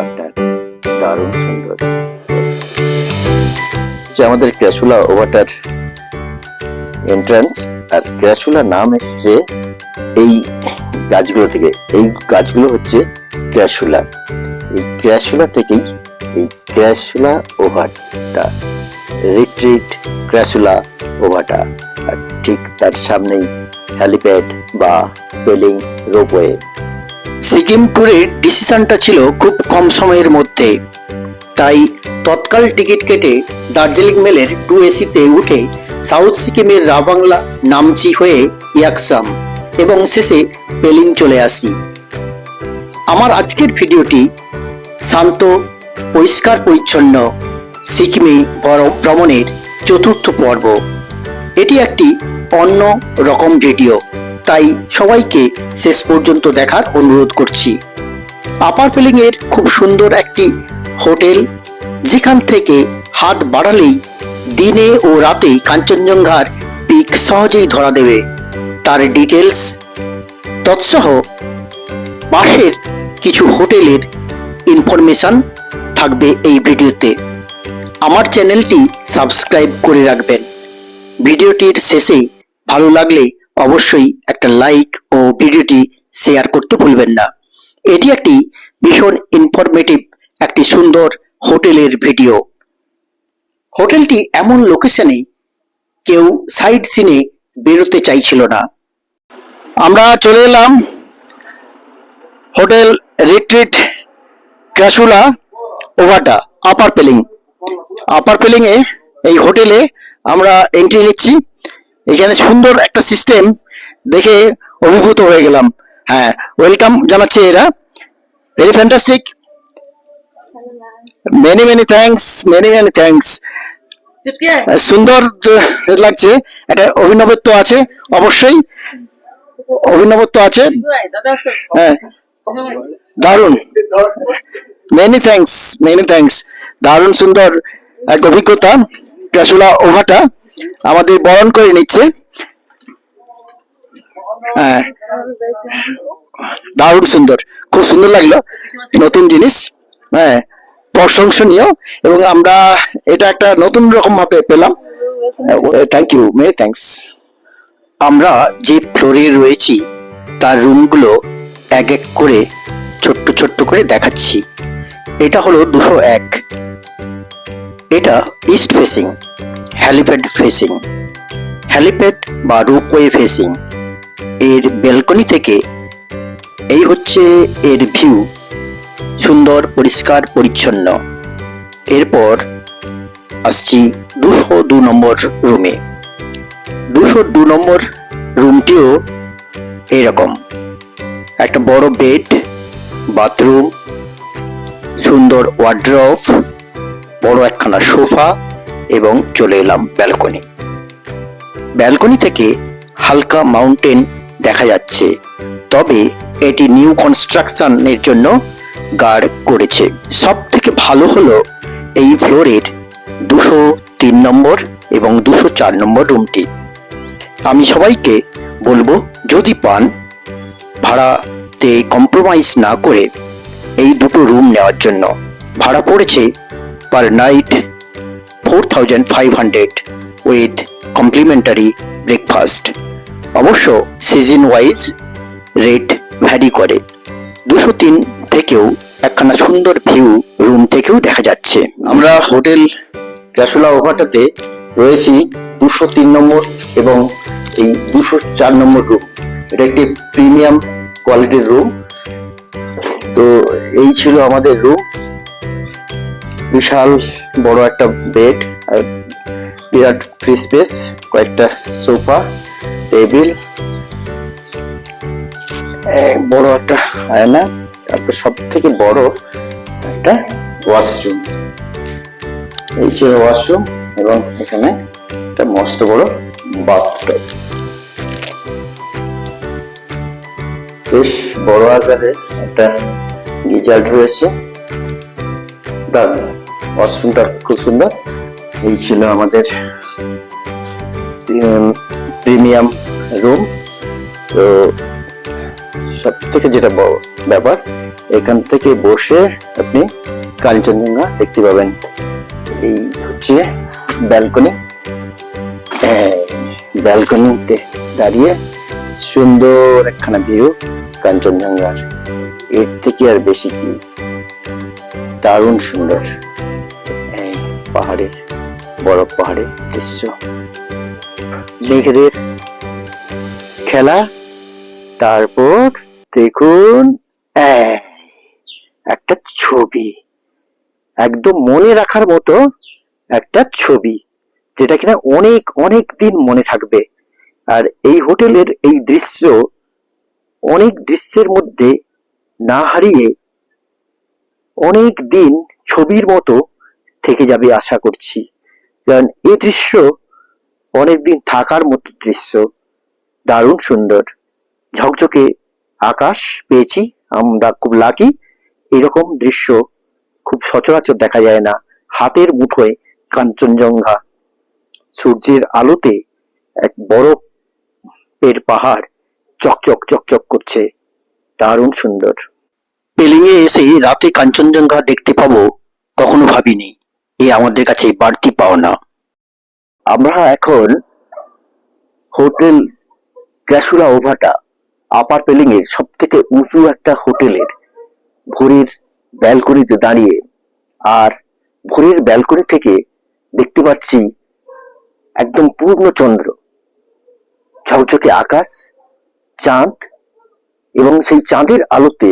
আপনার দারুণ সুন্দর আমাদের ক্যাসুলা ওভারটার এন্ট্রান্স আর ক্যাসুলা নাম এসছে এই গাছগুলো থেকে। এই গাছগুলো হচ্ছে ক্যাসুলা। এই ক্যাসুলা থেকেই এই ক্যাসুলা ওভারটা রিট্রিট ক্র্যাসুলা ওভারটা। আর ঠিক তার সামনেই হ্যালিপ্যাড বা পেলিং রোপওয়ে সিকিম ট্যুরের ডিসিশনটা ছিল খুব কম সময়ের মধ্যে। তাই তৎকাল টিকিট কেটে দার্জিলিং মেলের টু এসিতে উঠে সাউথ সিকিমের রাবাংলা নামচি হয়ে ইয়াকসাম এবং শেষে পেলিং চলে আসি। আমার আজকের ভিডিওটি শান্ত, পরিষ্কার, পরিচ্ছন্ন সিকিমে ভ্রমণের চতুর্থ পর্ব। এটি একটি অন্য রকম ভিডিও। তাই সবাইকে শেষ পর্যন্ত দেখার অনুরোধ করছি। আপার পেলিং এর খুব সুন্দর একটি হোটেল, যেখান থেকে হাত বাড়ালেই দিনে ও রাতে কাঞ্চনজঙ্ঘার পিক সহজেই ধরা দেবে। তার ডিটেলস তৎসহ পাশের কিছু হোটেলের ইনফরমেশন থাকবে এই ভিডিওতে। আমার চ্যানেলটি সাবস্ক্রাইব করে রাখবেন। ভিডিওটির শেষে ভালো লাগলে অবশ্যই একটা লাইক ও ভিডিওটি শেয়ার করতে ভুলবেন না। এটি একটি ভীষণ ইনফরমেটিভ একটি সুন্দর হোটেলের ভিডিও হোটেলটি এমন লোকেশনে কেউ সাইড সিনে বেরোতে চাইছিল না। আমরা চলে এলাম hotel retreat Crassula Ovata upper Pelling upper Pelling এ, এই হোটেলে আমরা এন্ট্রি নিচ্ছি। এখানে সুন্দর একটা সিস্টেম দেখে অভিভূত হয়ে গেলাম। হ্যাঁ ওয়েলকাম জানাচ্ছে এরা। Very fantastic many many thanks many many thanks Chupke সুন্দর লাগছে একটা অভিনবত্ব আছে অবশ্যই। অভিনবত্ব আছে। হ্যাঁ দারুণ। মেনি থ্যাঙ্কস মেনি থ্যাঙ্কস দারুণ সুন্দর এক অভিজ্ঞতা। ক্যাসুলা ওভাটা। আমাদের বরণ করে নিচ্ছে। হ্যাঁ। দারুণ সুন্দর। খুব সুন্দর লাগল। নতুন জিনিস। হ্যাঁ। প্রশংসনীয়। এবং আমরা এটা একটা নতুন রকম ভাবে পেলাম। থ্যাংক ইউ মেনি থ্যাঙ্কস আমরা যে ফ্লোরে রয়েছি, তার রুমগুলো এক এক করে, ছোট্ট ছোট্ট করে দেখাচ্ছি। এটা হলো দুশো এক। এটা east facing helipad facing helipad বা রোপওয়ে ফেসিং এর ব্যালকনি থেকে এই হচ্ছে এর ভিউ সুন্দর, পরিষ্কার, পরিচ্ছন্ন। এরপর আসছি দুশো দু নম্বর রুমে দুশো দু নম্বর রুমটিও এইরকম। একটা বড় বেড বাথরুম সুন্দর ওয়ার্ড্রফ বড় একখানা সোফা এবং চলে এলাম ব্যালকনি। ব্যালকনি থেকে হালকা মাউন্টেন দেখা যাচ্ছে, তবে এটি নিউ কনস্ট্রাকশনের জন্য গার্ড করেছে। সব থেকে ভালো হলো এই ফ্লোরের দুশো তিন নম্বর এবং দুশো চার নম্বর রুমটি। আমি সবাইকে বলব, যদি পান, ভাড়াতে কম্প্রোমাইজ না করে এই দুটো রুম নেওয়ার জন্য। ভাড়া পড়েছে thousand five hundred with complimentary breakfast অবশ্য সিজন ওয়াইজ রেট ভ্যারি করে। দুশো তিন থেকেও একখানা সুন্দর ভিউ রুম থেকেও দেখা যাচ্ছে। আমরা হোটেল ক্যাসুলা ওভারটাতে রয়েছি দুশো তিন নম্বর এবং এই দুশো চার নম্বর রুম এটা একটি প্রিমিয়াম কোয়ালিটির রুম তো এই ছিল আমাদের রুম বিশাল বড় একটা বেড আর বিরাট ফ্রি স্পেস কয়েকটা সোফা টেবিল বড় একটা আয়না, তারপর সব থেকে বড় একটা ওয়াশরুম এই ছিল ওয়াশরুম এবং এখানে একটা মস্ত বড় বাথটব বেশ বড় আকারের একটা গিজার রয়েছে। দারুণ। ওয়াশরুমটা খুব সুন্দর। এই ছিল আমাদের প্রিমিয়াম রুম। তো সব থেকে যেটা ব্যাপার, এখান থেকে বসে আপনি কাঞ্চনজঙ্ঘা দেখতে পাবেন। এই হচ্ছে ব্যালকনি। ব্যালকনিতে দাঁড়িয়ে সুন্দর একখানা ভিউ কাঞ্চনজঙ্ঘার। এর থেকে আর বেশি কি? দারুণ সুন্দর। পাহাড়ের বরফ পাহাড়ের দৃশ্য। মেঘেদের খেলা, তারপর দেখুন একটা ছবি। একদম মনে রাখার মতো একটা ছবি, যেটা কিনা অনেক অনেক দিন মনে থাকবে। আর এই হোটেলের এই দৃশ্য অনেক দৃশ্যের মধ্যে না হারিয়ে অনেক দিন ছবির মতো থেকে যাবে আশা করছি। কারণ এই দৃশ্য অনেকদিন থাকার মতো দৃশ্য। দারুণ সুন্দর। ঝকঝকে আকাশ পেয়েছি, আমরা খুব লাকি এরকম দৃশ্য খুব সচরাচর দেখা যায় না। হাতের মুঠোয় কাঞ্চনজঙ্ঘা। সূর্যের আলোতে এক বরফের পাহাড় চকচক চকচক করছে। দারুণ সুন্দর। পেলিংয়ে এসে রাতে কাঞ্চনজঙ্ঘা দেখতে পাবো, কখনো ভাবিনি। এ আমাদের কাছে বাড়তি পাওনা। আমরা এখন হোটেল ক্যাসুলা ওভাটা আপার পেলিং এর সব থেকে উঁচু একটা হোটেলের ভোরের ব্যালকনিতে দাঁড়িয়ে আর ভোরের ব্যালকনি থেকে দেখতে পাচ্ছি একদম পূর্ণ চন্দ্র। ঝকঝকে আকাশ, চাঁদ এবং সেই চাঁদের আলোতে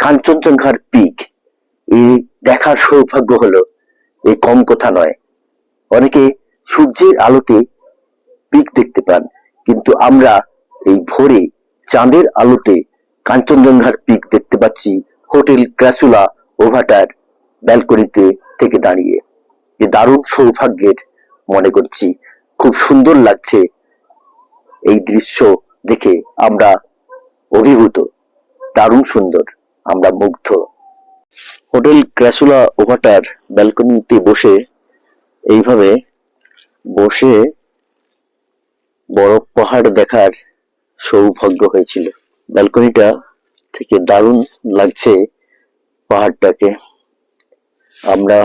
কাঞ্চনজঙ্ঘার পিক। এই দেখার সৌভাগ্য হলো এই কম কথা নয়। অনেকে সূর্যের আলোতে পিক দেখতে পান, কিন্তু আমরা এই ভোরে চাঁদের আলোতে কাঞ্চনজঙ্ঘার পিক দেখতে পাচ্ছি হোটেল ক্রাসুলা ওভাটার ব্যালকনিতে থেকে দাঁড়িয়ে। যে দারুণ সৌভাগ্যের মনে করছি। খুব সুন্দর লাগছে এই দৃশ্য দেখে আমরা অভিভূত। দারুণ সুন্দর। আমরা মুগ্ধ। হোটেল ক্রাসুলা ওভাটার ব্যালকনিতে বসে, এইভাবে বসে বরফ পাহাড় দেখার সৌভাগ্য হয়েছিল। ব্যালকনিটা থেকে দারুণ লাগছে পাহাড়টাকে। আমরা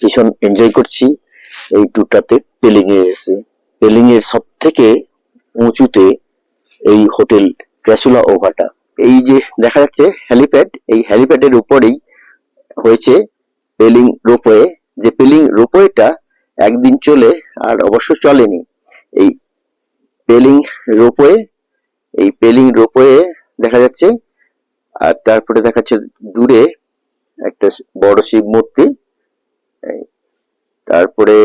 ভীষণ এনজয় করছি এই ট্যুরটাতে পেলিং এ এসে। পেলিং এর সব থেকে উঁচুতে এই হোটেল ক্যাসুলা ওভাটা এই যে দেখা যাচ্ছে হ্যালিপ্যাড, এই হ্যালিপ্যাডের উপরেই হয়েছে পেলিং রোপওয়ে যে পেলিং রোপওয়েটা একদিন চলে আর অবশ্য চলেনি। এই পেলিং রোপওয়ে এই পেলিং রোপওয়ে দেখা যাচ্ছে, আর তারপরে দেখা যাচ্ছে দূরে একটা বড় শিব মূর্তি। তারপরে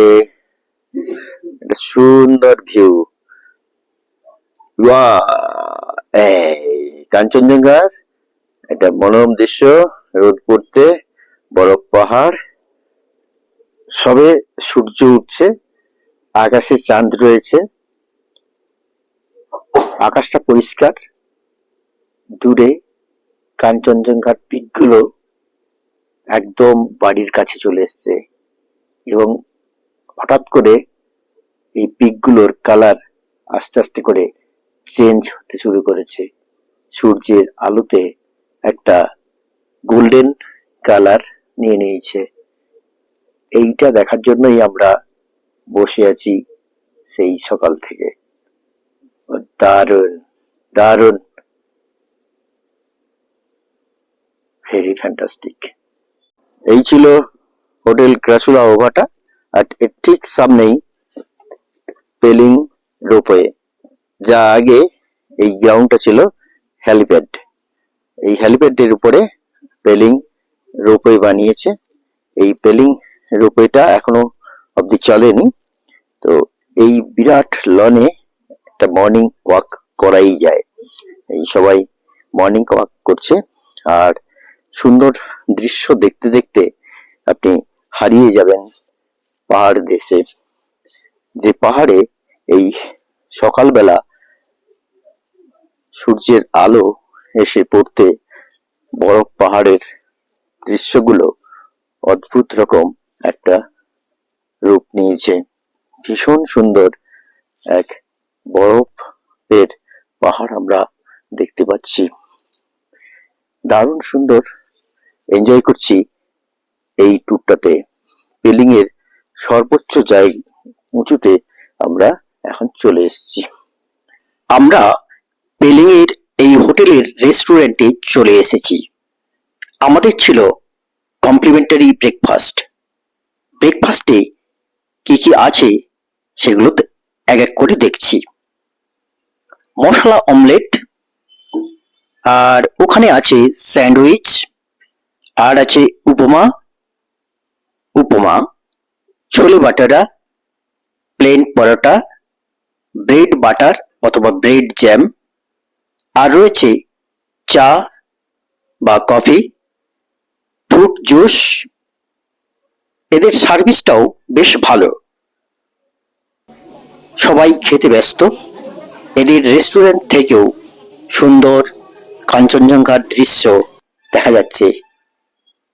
একটা সুন্দর ভিউ। এই কাঞ্চনজঙ্ঘার একটা মনোরম দৃশ্য রোদ পড়তে বরফ, পাহাড়, সবে সূর্য উঠছে, আকাশে চাঁদ রয়েছে, আকাশটা পরিষ্কার, দূরে কাঞ্চনজঙ্ঘার পিকগুলো একদম বাড়ির কাছে চলে এসছে এবং হঠাৎ করে এই পিকগুলোর কালার আস্তে আস্তে করে চেঞ্জ হতে শুরু করেছে। সূর্যের আলোতে একটা গোল্ডেন কালার নিয়ে নিয়েছে। এইটা দেখার জন্যই আমরা বসে আছি সেই সকাল থেকে। দারুণ দারুণ। ভেরি ফ্যান্টাস্টিক এই ছিল হোটেল ক্রাসুলা ওভাটা আর এর ঠিক সামনেই পেলিং রোপওয়ে। যা আগে এই গ্রাউন্ডটা ছিল হ্যালিপ্যাড। এই হ্যালিপ্যাডের উপরে পেলিং রোপওয়ে বানিয়েছে। এই পেলিং রোপওয়েটা এখনও অবধি চলেনি। তো এই বিরাট লনে একটা মর্নিং ওয়াক করাই যায়। এই সবাই মর্নিং ওয়াক করছে। আর সুন্দর দৃশ্য দেখতে দেখতে আপনি হারিয়ে যাবেন পাহাড় দেশে। যে পাহাড়ে এই সকালবেলা সূর্যের আলো এসে পড়তে বরফ পাহাড়ের দৃশ্যগুলো অদ্ভুত রকম একটা রূপ নিয়েছে। ভীষণ সুন্দর এক বরফের পাহাড় আমরা দেখতে পাচ্ছি। দারুণ সুন্দর এনজয় করছি এই ট্যুরটাতে পেলিং এর সর্বোচ্চ জায়গা উঁচুতে আমরা এখন চলে এসেছি। আমরা পেলিং এর এই হোটেলের রেস্টুরেন্টে চলে এসেছি। আমাদের ছিল কমপ্লিমেন্টারি ব্রেকফাস্ট ব্রেকফাস্টে কি কি আছে সেগুলো এক এক করে দেখছি। মশলা অমলেট আর ওখানে আছে স্যান্ডউইচ আর আছে upma upma, chole bhatura plain paratha bread butter অথবা ব্রেড জ্যাম আর রয়েছে চা বা কফি ফ্রুট জুস এদের সার্ভিসটাও বেশ ভালো। সবাই খেতে ব্যস্ত। এদের রেস্টুরেন্ট থেকেও সুন্দর কাঞ্চনজঙ্ঘার দৃশ্য দেখা যাচ্ছে।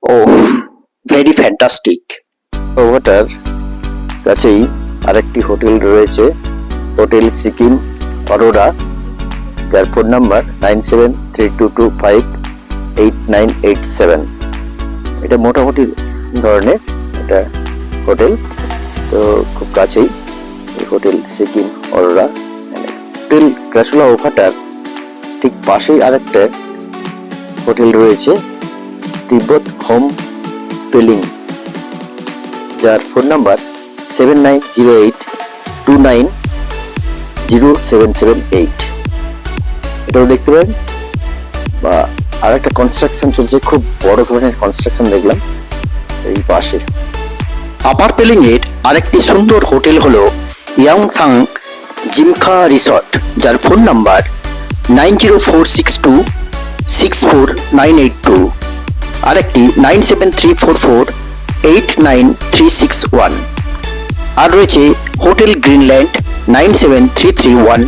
ও ভেরি ফ্যান্টাস্টিক ওভাটার কাছেই আরেকটি হোটেল রয়েছে। Hotel Sikkim, Aurora. যার phone number nine seven three two two five eight nine eight seven এটা মোটামুটি ধরনের একটা হোটেল। তো খুব কাছেই হোটেল সিকিম, অরোরা। হোটেল ক্রাসুলা ওভাটার ঠিক পাশেই আরেকটা হোটেল রয়েছে, তিব্বত হোম পেলিং, যার phone number seven nine zero eight two nine zero seven seven eight. এটাও দেখতে পারেন। আর একটা কনস্ট্রাকশন চলছে, খুব বড় ধরনের কনস্ট্রাকশন দেখলাম, এই পাশে আপার পেলিং এর আরেকটি সুন্দর হোটেল হলো ইয়াংথাং জিমখা রিসর্ট যার phone number nine zero four six two six four nine eight two আরেকটি nine seven three four four eight nine three six one আর রয়েছে hotel Greenland nine seven three three one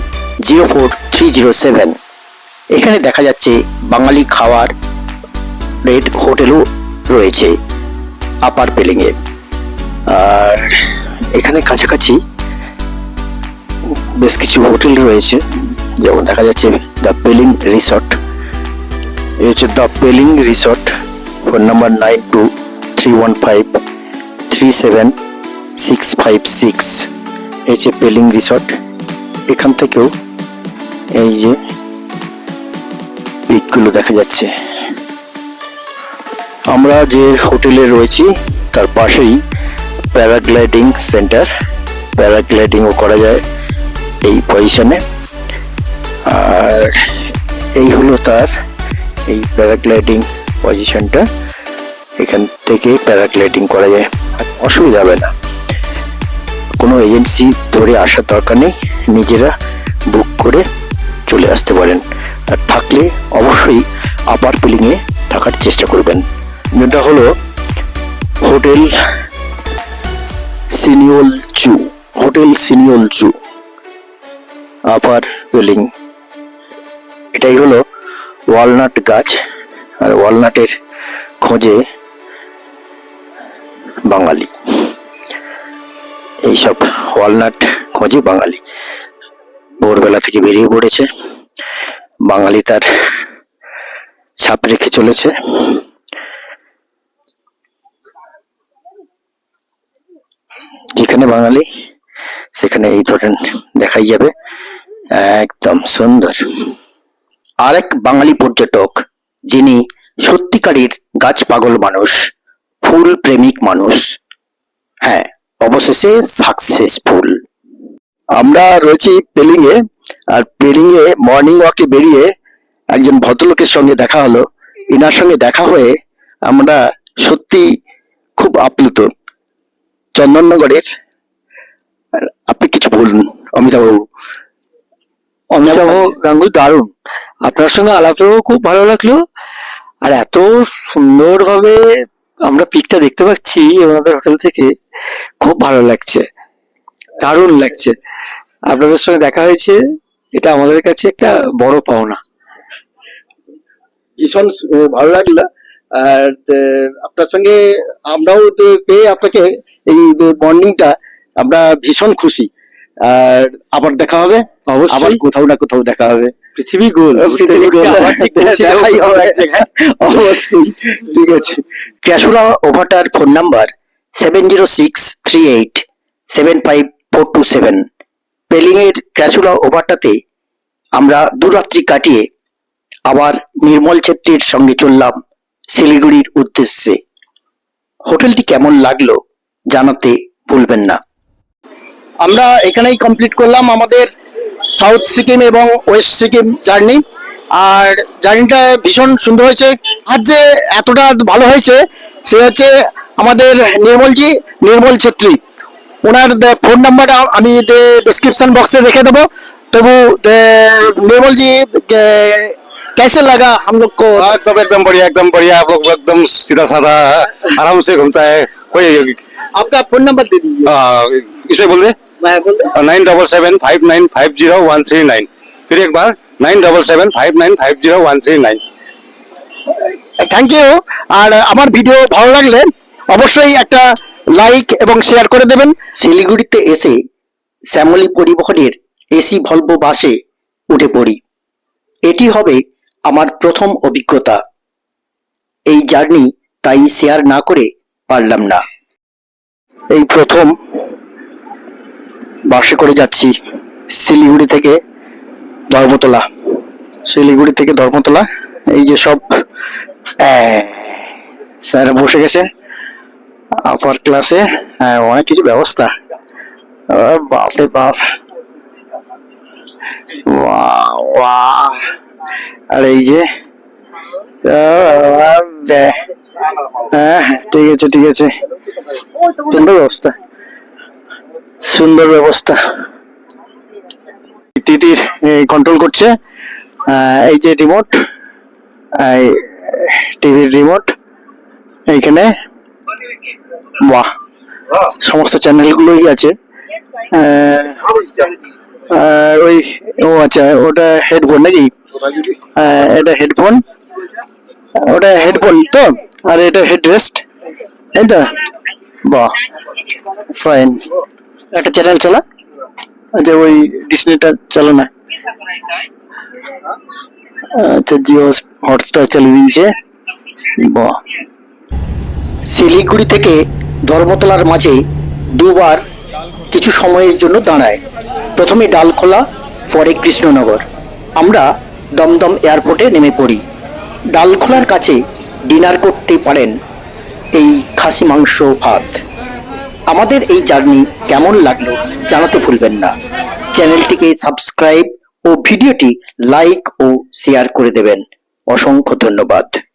zero four three zero seven এখানে দেখা যাচ্ছে বাঙালি খাওয়ার red হোটেলও রয়েছে আপার পেলিং এ। আর এখানে কাছাকাছি বেশ কিছু হোটেল রয়েছে, যেমন দেখা যাচ্ছে দ্য পেলিং রিসর্ট এই হচ্ছে the Pelling resort phone number nine two three one five three seven six five six এই হচ্ছে পেলিং রিসর্ট এখান থেকেও এই যে পিকগুলো দেখা যাচ্ছে। আমরা যে হোটেলে রয়েছি, তার পাশেই প্যারাগ্লাইডিং সেন্টার। প্যারাগ্লাইডিংও করা যায় এই পজিশনে। আর এই হলো তার এই প্যারাগ্লাইডিং পজিশনটা। এখান থেকে প্যারাগ্লাইডিং করা যায়। অসুবিধা হবে না। কোনো এজেন্সি ধরে আসার দরকার নেই। নিজেরা বুক করে চলে আসতে পারেন। থাকলে অবশ্যই আপার পিলিংয়ে থাকার চেষ্টা করবেন। যেটা হলো হোটেল সিনিয়ল চু, হোটেল সিনিয়ল চু আপার পেলিং এটাই হলো ওয়ালনাট গাছ, আর ওয়ালনাটের খোঁজে বাঙালি। এইসব ওয়ালনাট খোঁজে বাঙালি। ভোরবেলা থেকে বেরিয়ে পড়েছে। বাঙালি তার ছাপ রেখে চলেছে। যেখানে বাঙালি, সেখানে এই ধরনের দেখাই যাবে। একদম সুন্দর। আরেক বাঙালি পর্যটক, যিনি সত্যিকারের গাছ পাগল মানুষ, ফুল প্রেমিক মানুষ। হ্যাঁ অবশেষে সাকসেসফুল আমরা রয়েছি পেলিং এ, আর পেলিং এ মর্নিং ওয়াকে বেরিয়ে একজন ভদ্রলোকের সঙ্গে দেখা হলো। ইনার সঙ্গে দেখা হয়ে আমরা সত্যি খুব আপ্লুত। চন্দননগরের, আপনি কিছু বলুন অমিতাভ বাবু অমিতাভ গাঙ্গুলি, দারুণ। আপনার সঙ্গে আলাপেও খুব ভালো লাগল। আর এত সুন্দরভাবে আমরা পিকটা দেখতে পাচ্ছি আমাদের হোটেল থেকে। খুব ভালো লাগছে। দারুণ লাগছে। আপনাদের সঙ্গে দেখা হয়েছে এটা আমাদের কাছে একটা বড় পাওনা। ভীষণ ভালো লাগল। আর আপনার সঙ্গে আমরাও তো পেয়ে আপনাকে এই মর্নিংটা আমরা ভীষণ খুশি। আর আবার দেখা হবে। আবার কোথাও না কোথাও দেখা হবে। পৃথিবী গোল। অবশ্যই। ঠিক আছে। ক্যাশুলা ওভারটার phone number seven zero six three eight seven five four two seven. Pelling এর ক্যাশুলা ওভারটাতে আমরা দুরাত্রি কাটিয়ে আবার নির্মল ছেত্রীর সঙ্গে চললাম শিলিগুড়ির উদ্দেশ্যে। হোটেলটি কেমন লাগল জানাতে ভুলবেন না। আমরা এখানেই কমপ্লিট করলাম আমাদের সাউথ সিকিম এবং ওয়েস্ট সিকিম জার্নি আর জার্নিটা ভীষণ সুন্দর হয়েছে। আর যে এতটা ভালো হয়েছে, সে হচ্ছে আমাদের নির্মলজি, নির্মল ছেত্রী। ওনার ফোন নাম্বারটা আমি डिस्क्रिप्शन बॉक्स में রেখে দেবো তবু अ, निर्मल जी अ, कैसे लगा हम लोग को हाँ, एकदम एकदम बढ़िया एकदम बढ़िया आप लोग एकदम सीधा साधा आराम से घूमता है कोई आपका फोन नंबर दे दीजिए आ, इसमें बोल दे मैं बोल nine double seven five nine five zero one three nine फिर एक बार nine double seven five nine five zero one three nine thank you আর আমার ভিডিও ভালো লাগলে অবশ্যই একটা লাইক এবং শেয়ার করে দেবেন। শিলিগুড়িতে এসে শ্যামলী পরিবহনের এসি ভলভো বাসে উঠে পড়ি। এটি হবে আমার প্রথম অভিজ্ঞতা। এই জার্নি তাই শেয়ার না করে পারলাম না। এই প্রথম বাসে করে যাচ্ছি শিলিগুড়ি থেকে ধর্মতলা। শিলিগুড়ি থেকে ধর্মতলা। এই যে সব স্যার বসে গেছে। আপার ক্লাসে হ্যাঁ, অনেক কিছু ব্যবস্থা। বাপরে বাপ। আর এই যে হ্যাঁ হ্যাঁ, ঠিক আছে ঠিক আছে। সুন্দর ব্যবস্থা। সুন্দর ব্যবস্থা। তিতির কন্ট্রোল করছে। এই যে রিমোট টিভির রিমোট এইখানে। বাহ। সমস্ত চ্যানেলগুলোই আছে। ওই, ও আচ্ছা ওটা হেডফোন নাকি? এটা হেডফোন ওটা হেডফোন তো? আর এটা হেডরেস্ট এটা বাহ ফাইন একটা চ্যানেল চালা। আচ্ছা ওই ডিসপ্লেটা চালো না। আচ্ছা জিও হটস্টার চালিয়ে দিয়েছে। বাহ। শিলিগুড়ি থেকে ধর্মতলার মাঝে দুবার কিছু সময়ের জন্য দাঁড়ায়। প্রথমে ডালখোলা, পরে কৃষ্ণনগর। আমরা দমদম এয়ারপোর্টে নেমে পড়ি। ডালখোলার কাছে ডিনার করতে পারেন এই খাসি মাংস ভাত। আমাদের এই জার্নি কেমন লাগল জানাতে ভুলবেন না। চ্যানেলটিকে সাবস্ক্রাইব ও ভিডিওটি লাইক ও শেয়ার করে দেবেন। অসংখ্য ধন্যবাদ।